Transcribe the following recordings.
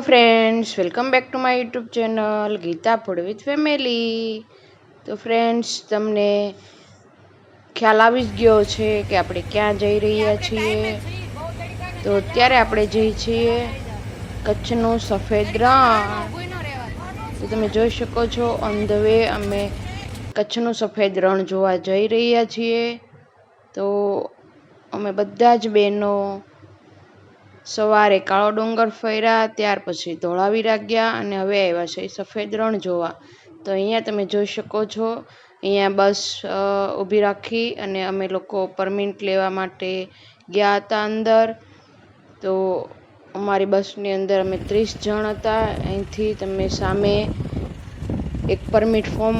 Friends welcome back to my YouTube channel Geeta food with family તો friends તમને ખ્યાલ આવી જ ગયો છે કે આપણે ક્યાં જઈ રહ્યા છીએ. તો અત્યારે આપણે જઈએ છીએ કચ્છનું સફેદ રણ. તો તમે જોઈ શકો છો ઓન ધ વે અમે કચ્છનું સફેદ રણ જોવા જઈ રહ્યા છીએ. તો અમે બધા જ બહેનો સવારે કાળો ડુંગર ફર્યા ત્યાર પછી ધોળાવીરા ગયા અને હવે આવ્યા છે સફેદ રણ જોવા. તો અહીંયા તમે જોઈ શકો છો અહીંયા બસ ઊભી રાખી અને અમે લોકો પરમિટ લેવા માટે ગયા હતા અંદર. તો અમારી બસની અંદર અમે ત્રીસ જણ હતા. અહીંથી તમે સામે એક પરમિટ ફોર્મ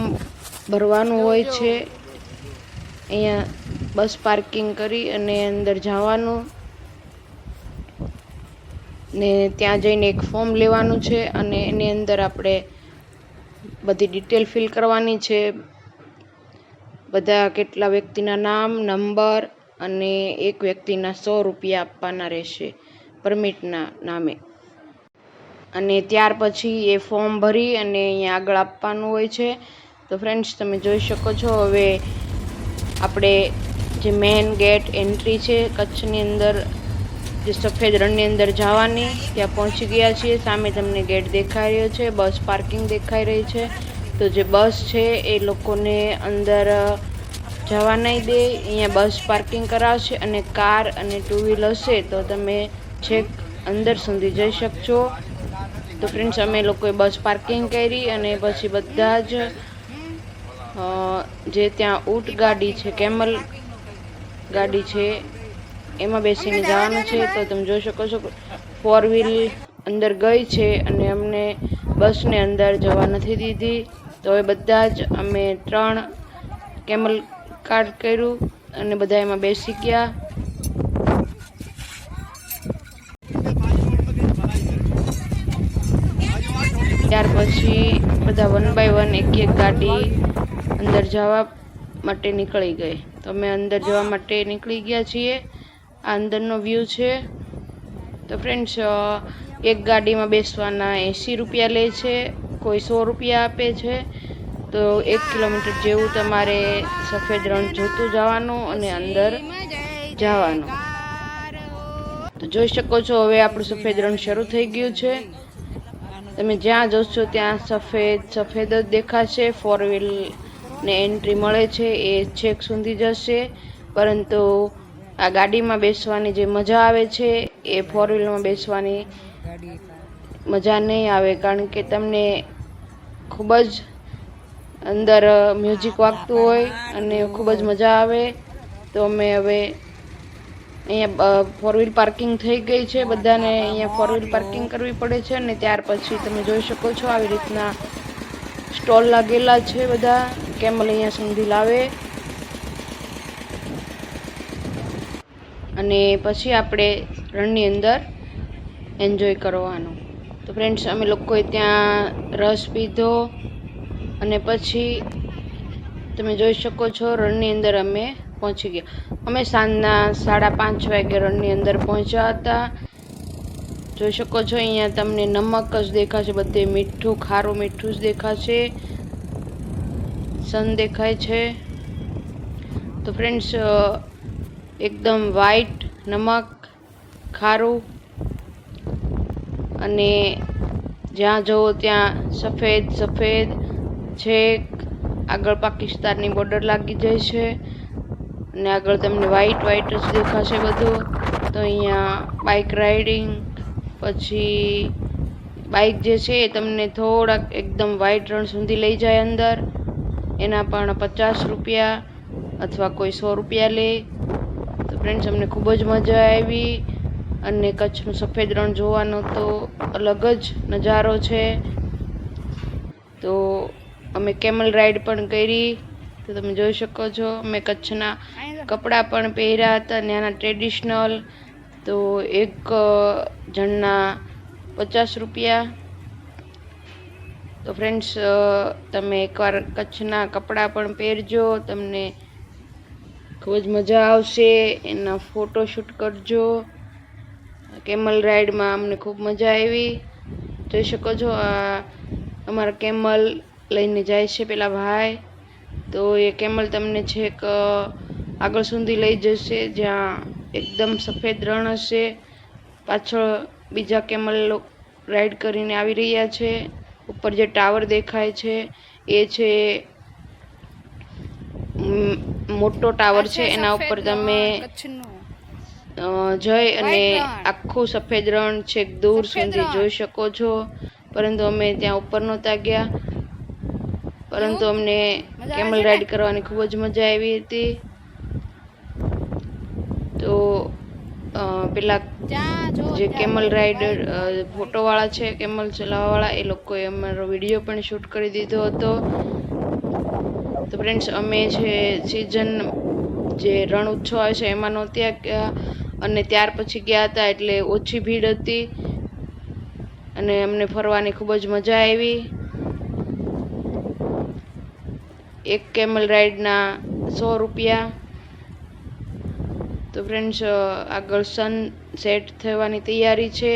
ભરવાનું હોય છે. અહીંયા બસ પાર્કિંગ કરી અને અંદર જવાનું. ને ત્યાં જઈને એક ફોર્મ લેવાનું છે અને એની અંદર આપણે બધી ડિટેલ ફિલ કરવાની છે. બધા કેટલા વ્યક્તિના નામ નંબર અને એક વ્યક્તિના સો રૂપિયા આપવાના રહેશે પરમિટના નામે. અને ત્યાર પછી એ ફોર્મ ભરી અને અહીંયા આગળ આપવાનું હોય છે. તો ફ્રેન્ડ્સ તમે જોઈ શકો છો, હવે આપણે જે મેઇન ગેટ એન્ટ્રી છે, કચ્છની અંદર જે સફેદ રણની અંદર જવાની. ત્યાં પહોંચી ગયા છીએ. સામે તમને ગેટ દેખાઈ રહ્યો છે. બસ પાર્કિંગ દેખાઈ રહી છે. તો જે બસ છે એ લોકોને અંદર જવા નહીં દે. અહીંયા બસ પાર્કિંગ કરાવશે અને કાર અને ટુ વ્હીલ હશે તો તમે છેક અંદર સુધી જઈ શકશો. તો ફ્રેન્ડ્સ, અમે લોકોએ બસ પાર્કિંગ કરી અને પછી બધા જ જે ત્યાં ઊંટ ગાડી છે, કેમલ ગાડી છે એમાં બેસીને જવાનું છે, તો તમે જોઈ શકો છો ફોર વ્હીલ અંદર ગઈ છે અને અમને બસને અંદર જવા નથી દીધી. તો એ બધા જ અમે ત્રણ કેમલ કાર્ડ કર્યું અને બધા એમાં બેસી ગયા. ત્યાર પછી બધા વન બાય વન એક એક ગાડી અંદર જવા માટે નીકળી ગઈ. તો અમે અંદર જવા માટે નીકળી ગયા છીએ. આ અંદરનો વ્યૂ છે. તો ફ્રેન્ડ્સ એક ગાડીમાં બેસવાના એંસી રૂપિયા લે છે, કોઈ સો રૂપિયા આપે છે. તો એક કિલોમીટર જેવું તમારે સફેદ રણ જોતું જવાનું અને અંદર જવાનું. તો જોઈ શકો છો, હવે આપણું સફેદ રણ શરૂ થઈ ગયું છે. તમે જ્યાં જોશો ત્યાં સફેદ સફેદ જ દેખાશે. ફોર વ્હીલ ને એન્ટ્રી મળે છે, એ છેક સુધી જશે. પરંતુ આ ગાડીમાં બેસવાની જે મજા આવે છે, એ ફોર વ્હીલમાં બેસવાની મજા નહીં આવે, કારણ કે તમને ખૂબ જ અંદર મ્યુઝિક વાગતું હોય અને ખૂબ જ મજા આવે. તો અમે હવે અહીંયા ફોર વ્હીલ પાર્કિંગ થઈ ગઈ છે, બધાને અહીંયા ફોર વ્હીલ પાર્કિંગ કરવી પડે છે અને ત્યાર પછી તમે જોઈ શકો છો આવી રીતના સ્ટોલ લાગેલા છે બધા. કેમલ અહીંયા સુધી લાવે અને પછી આપણે રણની અંદર એન્જોય કરવાનું. તો ફ્રેન્ડ્સ અમે લોકોએ ત્યાં રસ પીધો અને પછી તમે જોઈ શકો છો રણની અંદર અમે પહોંચી ગયા. અમે સાંજના સાડા પાંચ વાગે રણની અંદર પહોંચ્યા હતા. જોઈ શકો છો અહીંયા તમને નમક જ દેખાશે, બધે મીઠું, ખારું મીઠું જ દેખાશે. સન દેખાય છે. તો ફ્રેન્ડ્સ એકદમ વ્હાઈટ નમક, ખારું અને જ્યાં જુઓ ત્યાં સફેદ સફેદ, છેક, આગળ પાકિસ્તાનની બોર્ડર લાગી જાય છે અને આગળ તમને વ્હાઈટ વ્હાઈટ જ દેખાશે બધું. તો અહીંયા બાઇક રાઇડિંગ પછી બાઇક જે છે એ તમને થોડાક એકદમ વ્હાઈટ રણ સુધી લઈ જાય અંદર. એના પણ પચાસ રૂપિયા અથવા કોઈ સો રૂપિયા લે. ફ્રેન્ડ્સ અમને ખૂબ જ મજા આવી અને કચ્છનું સફેદ રણ જોવાનો તો અલગ જ નજારો છે. તો અમે કેમલ રાઈડ પણ કરી, તો તમે જોઈ શકો છો, અમે કચ્છના કપડાં પણ પહેર્યા હતા ત્યાંના ટ્રેડિશનલ તો એક જણના પચાસ રૂપિયા. તો ફ્રેન્ડ્સ તમે એકવાર કચ્છના કપડાં પણ પહેરજો, તમને ખૂબ જ મજા આવશે. એના ફોટો શૂટ કરજો. કેમલ રાઈડમાં અમને ખૂબ મજા આવી. જોઈ શકો છો, આ અમારા કેમલ લઈને જાય છે પેલા ભાઈ. તો એ કેમલ તમને છેક આગળ સુધી લઈ જશે. જ્યાં એકદમ સફેદ રણ હશે. પાછળ બીજા કેમલ રાઈડ કરીને આવી રહ્યા છે. ઉપર જે ટાવર દેખાય છે, એ છે મોટો ટાવર છે એના ઉપર તમે જય જઈ અને આખું સફેદ રણ છેક દૂર સુધી જોઈ શકો છો. પરંતુ અમે ત્યાં ઉપર નહોતા ગયા. પરંતુ અમને કેમલ રાઈડ કરવાની ખૂબ જ મજા આવી હતી. તો પેલા જે કેમલ રાઈડર ફોટોવાળા છે કેમલ ચલાવવાવાળા એ લોકોએ અમારો વીડિયો પણ શૂટ કરી દીધો હતો. તો ફ્રેન્ડ્સ અમે છે સિઝન જે રણ ઉત્સવ આવે છે, એમાં નહોત્યા ગયા. અને ત્યાર પછી ગયા હતા એટલે ઓછી ભીડ હતી. અને અમને ફરવાની ખૂબ જ મજા આવી. એક કેમલ રાઈડના સો રૂપિયા. તો ફ્રેન્ડ્સ આગળ સન સેટ થવાની તૈયારી છે.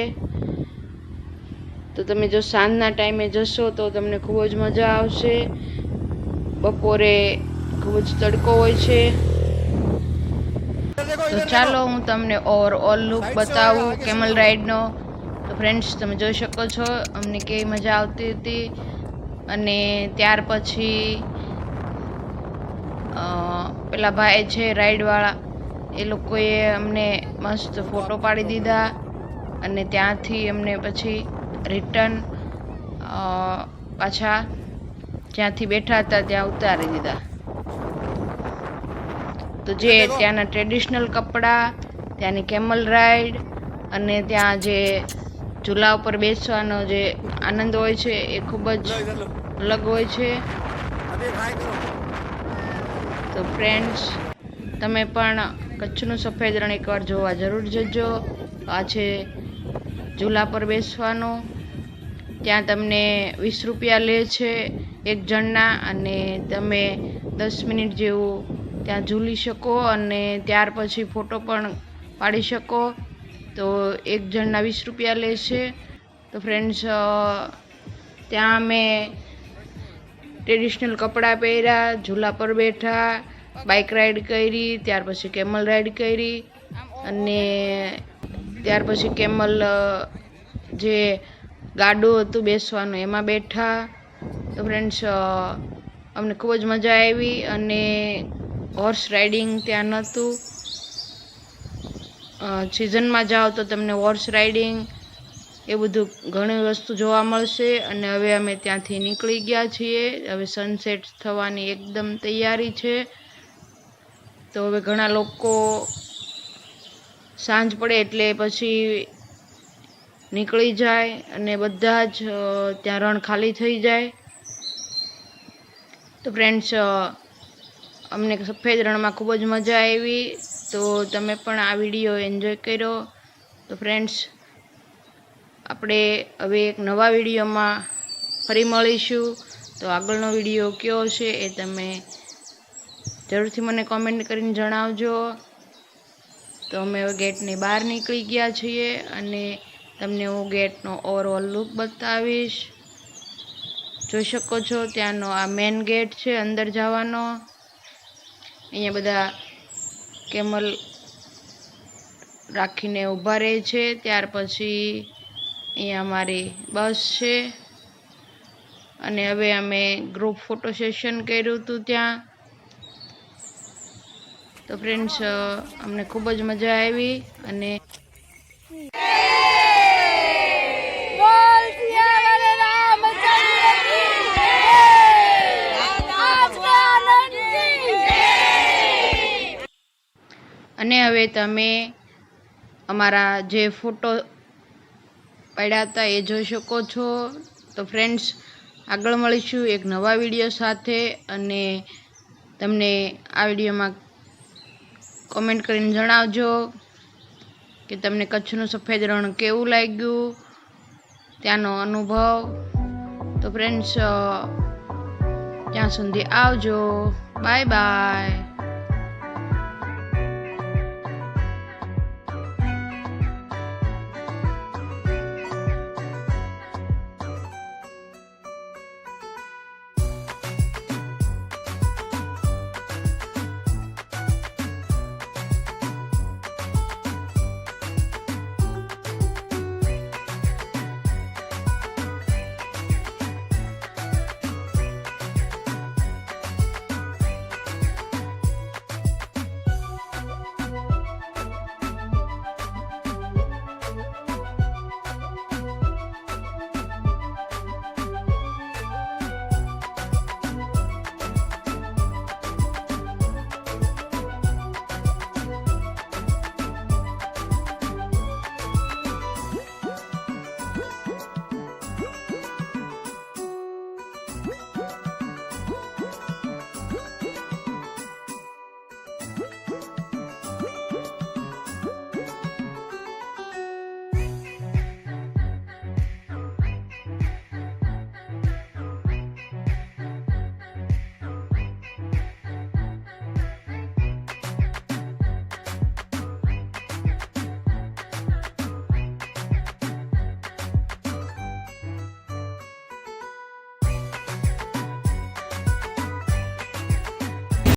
તો તમે જો સાંજના ટાઈમે જશો તો તમને ખૂબ જ મજા આવશે. બપોરે ખૂબ જ તડકો હોય છે. તો ચાલો હું તમને ઓવરઓલ લુક બતાવું કેમલ રાઈડનો. તો ફ્રેન્ડ્સ તમે જોઈ શકો છો, અમને કેવી મજા આવતી હતી. અને ત્યાર પછી પેલા ભાઈ છે રાઈડવાળા, એ લોકોએ અમને મસ્ત ફોટો પાડી દીધા. અને ત્યાંથી અમને પછી રિટર્ન પાછા જ્યાંથી બેઠા હતા ત્યાં ઉતારી દીધા. તો જે ત્યાંના ટ્રેડિશનલ કપડાં ત્યાંની કેમલ રાઈડ અને ત્યાં જે ઝૂલા ઉપર બેસવાનો જે આનંદ હોય છે એ ખૂબ જ અલગ હોય છે. તો ફ્રેન્ડ્સ તમે પણ કચ્છનું સફેદ રણ એકવાર જોવા જરૂર જજો. આ છે ઝૂલા પર બેસવાનો. ત્યાં તમને વીસ રૂપિયા લે છે. એક જણના અને તમે દસ મિનિટ જેવું ત્યાં ઝૂલી શકો અને ત્યાર પછી ફોટો પણ પાડી શકો. તો એક જણના વીસ રૂપિયા લે છે. તો ફ્રેન્ડ્સ ત્યાં અમે ટ્રેડિશનલ કપડાં પહેર્યા, ઝૂલા પર બેઠા બાઇક રાઈડ કરી, ત્યાર પછી કેમલ રાઈડ કરી અને ત્યાર પછી કેમલ જે ગાડું હતું બેસવાનું એમાં બેઠા. તો ફ્રેન્ડ્સ અમને ખૂબ જ મજા આવી અને હોર્સ રાઇડિંગ ત્યાં નહોતું. સિઝનમાં જાઓ તો તમને હોર્સ રાઇડિંગ એ બધું ઘણી વસ્તુ જોવા મળશે અને હવે અમે ત્યાંથી નીકળી ગયા છીએ. હવે સનસેટ થવાની એકદમ તૈયારી છે. તો હવે ઘણા લોકો સાંજ પડે એટલે પછી નીકળી જાય અને બધા જ ત્યાં રણ ખાલી થઈ જાય. તો ફ્રેન્ડ્સ અમને સફેદ રણમાં ખૂબ જ મજા આવી. તો તમે પણ આ વીડિયો એન્જોય કર્યો. તો ફ્રેન્ડ્સ આપણે હવે એક નવા વિડીયોમાં ફરી મળીશું. તો આગળનો વીડિયો કયો છે એ તમે જરૂરથી મને કોમેન્ટ કરીને જણાવજો. તો અમે હવે ગેટની બહાર નીકળી ગયા છીએ અને તમને હું ગેટનો ઓવરઓલ લુક બતાવીશ. જોઈ શકો છો, ત્યાંનો આ મેન ગેટ છે, અંદર જવાનો. અહીંયા બધા કેમલ રાખીને ઊભા રહે છે, ત્યાર પછી અહીંયા અમારી બસ છે. અને હવે અમે ગ્રુપ ફોટો સેશન કર્યું હતું ત્યાં. તો ફ્રેન્ડ્સ અમને ખૂબ જ મજા આવી અને બોલ સિયાવર રામચંદ્ર કી જય આનંદ કી જય અને તમે અમારા જે ફોટો પાડ્યા હતા એ જોઈ શકો છો. તો ફ્રેન્ડ્સ આગળ મળીશું એક નવા વીડિયો સાથે અને તમને આ વિડીયોમાં કોમેન્ટ કરીને જણાવજો કે તમને કચ્છનું સફેદ રણ કેવું લાગ્યું, ત્યાંનો અનુભવ. તો ફ્રેન્ડ્સ ત્યાં સુધી આવજો. Bye bye